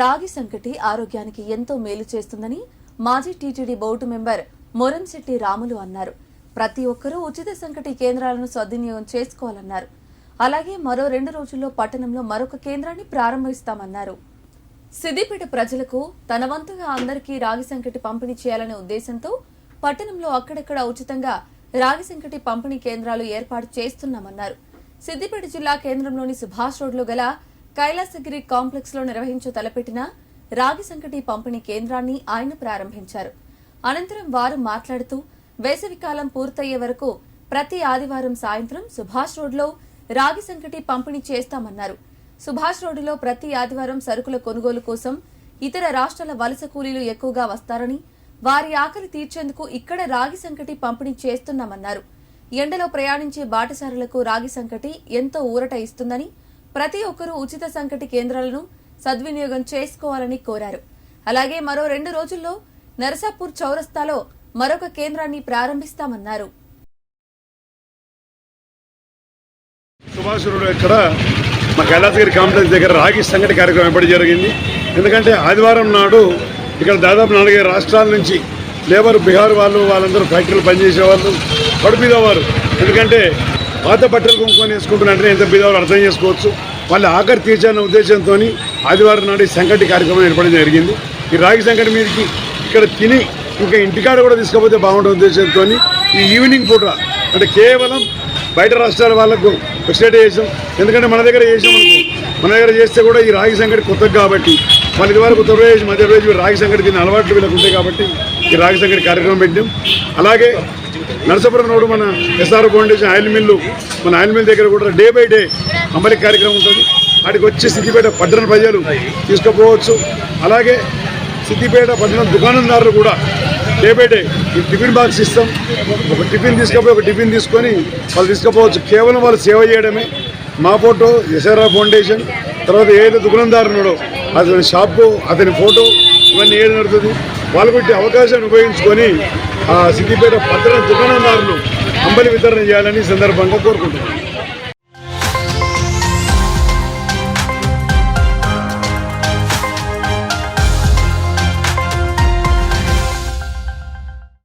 రాగి సంకటి ఆరోగ్యానికి ఎంతో మేలు చేస్తుందని మాజీ TTD board member Moramshetti Ramulu అన్నారు. ప్రతి ఒక్కరూ ఉచిత సంకటి కేంద్రాలను సద్వినియోగం చేసుకోవాలన్నారు. అలాగే మరో రెండు రోజుల్లో పట్టణంలో మరొక కేంద్రాన్ని ప్రారంభిస్తామన్నారు. సిద్దిపేట ప్రజలకు తన వంతుగా అందరికీ రాగి సంకటి పంపిణీ చేయాలనే ఉద్దేశంతో పట్టణంలో అక్కడక్కడ ఉచితంగా రాగి సంకటి పంపిణీ కేంద్రాలు ఏర్పాటు చేస్తున్నామన్నారు. సిద్దిపేట జిల్లా కేంద్రంలోని సుభాష్ రోడ్లో గల కైలాసగిరి కాంప్లెక్స్లో నిర్వహించు తలపెట్టిన రాగి సంకటి పంపిణీ కేంద్రాన్ని ఆయన ప్రారంభించారు. అనంతరం వారు మాట్లాడుతూ వేసవికాలం పూర్తయ్యే వరకు ప్రతి ఆదివారం సాయంత్రం సుభాష్ రోడ్లో రాగి సంకటి పంపిణీ చేస్తామన్నారు. సుభాష్ రోడ్డులో ప్రతి ఆదివారం సరుకుల కొనుగోలు కోసం ఇతర రాష్ట్రాల వలస కూలీలు ఎక్కువగా వస్తారని వారి ఆకలి తీర్చేందుకు ఇక్కడ రాగి సంకటి పంపిణీ చేస్తున్నామన్నారు. ఎండలో ప్రయాణించే బాటసారులకు రాగి సంకటి ఎంతో ఊరట ఇస్తుందని ప్రతి ఒక్కరూ ఉచిత సంకటి కేంద్రాలను సద్వినియోగం చేసుకోవాలని కోరారు. అలాగే మరో రెండు రోజుల్లో నరసాపూర్ చౌరస్తాలో మరొక కేంద్రాన్ని ప్రారంభిస్తామన్నారు. సుభాష్ రోడ్ ఇక్కడ మా కైలాసగిరి కాంప్లెక్స్ దగ్గర రాగి సంఘటి కార్యక్రమం ఏర్పాటు జరిగింది. ఎందుకంటే ఆదివారం నాడు ఇక్కడ దాదాపు నాలుగైదు రాష్ట్రాల నుంచి లేబర్ బీహార్ వాళ్ళు వాళ్ళందరూ ఫ్యాక్టరీలు పనిచేసేవాళ్ళు పడిపోయేవారు ఎందుకంటే పాత బట్టలు కొనుక్కొని వేసుకుంటున్నారంటే ఎంత బీదవారు అర్థం చేసుకోవచ్చు. వాళ్ళ ఆఖరి తీర్చాలన్న ఉద్దేశంతో ఆదివారం నాడు ఈ సంకటి కార్యక్రమం ఏర్పడడం జరిగింది. ఈ రాగి సంకటి మీదకి ఇక్కడ తిని ఇంకా ఇంటికాడ కూడా తీసుకపోతే బాగుంటుంది ఉద్దేశంతో ఈ ఈవినింగ్ పూట అంటే కేవలం బయట రాష్ట్రాల వాళ్ళకు వెబ్సైట్ చేసాం. ఎందుకంటే మన దగ్గర చేసాం మన దగ్గర చేస్తే కూడా ఈ రాగి సంకటి కొత్తది కాబట్టి మన ఇదివరకు ఉత్తరప్రదేశ్ మధ్యప్రదేశ్ రాగి సంకటి తిన్న అలవాట్లు వీళ్ళకు ఉంటాయి కాబట్టి ఈ రాగి సంకటి కార్యక్రమం పెట్టాం అలాగే నరసాపురం రోడ్డు మన ఎస్ఆర్ ఫౌండేషన్ ఆయిల్ మిల్లు మన ఆయిల్ మిల్ దగ్గర కూడా డే బై డే అమలు కార్యక్రమం ఉంటుంది. వాటికి వచ్చి సిద్దిపేట పట్టణ ప్రజలు తీసుకుపోవచ్చు. అలాగే సిద్దిపేట పట్టణం దుకాణందారులు కూడా డే బై డే ఈ టిఫిన్ బాక్స్ ఇస్తాం. ఒక టిఫిన్ తీసుకపోయి ఒక టిఫిన్ తీసుకొని వాళ్ళు తీసుకుపోవచ్చు. కేవలం వాళ్ళు సేవ చేయడమే. మా ఫోటో ఎస్ఆర్ఆర్ ఫౌండేషన్ తర్వాత ఏదైతే దుకాణందారు ఉన్నాడో అతని షాపు అతని ఫోటో ఇవన్నీ ఏడు నడుతుంది వాళ్ళు పెట్టి అవకాశాన్ని ఉపయోగించుకొని ఆ సిద్దిపేట పట్టణ దుకాణదారులు అంబలి వితరణ చేయాలని సందర్భంగా కోరుకుంటున్నాను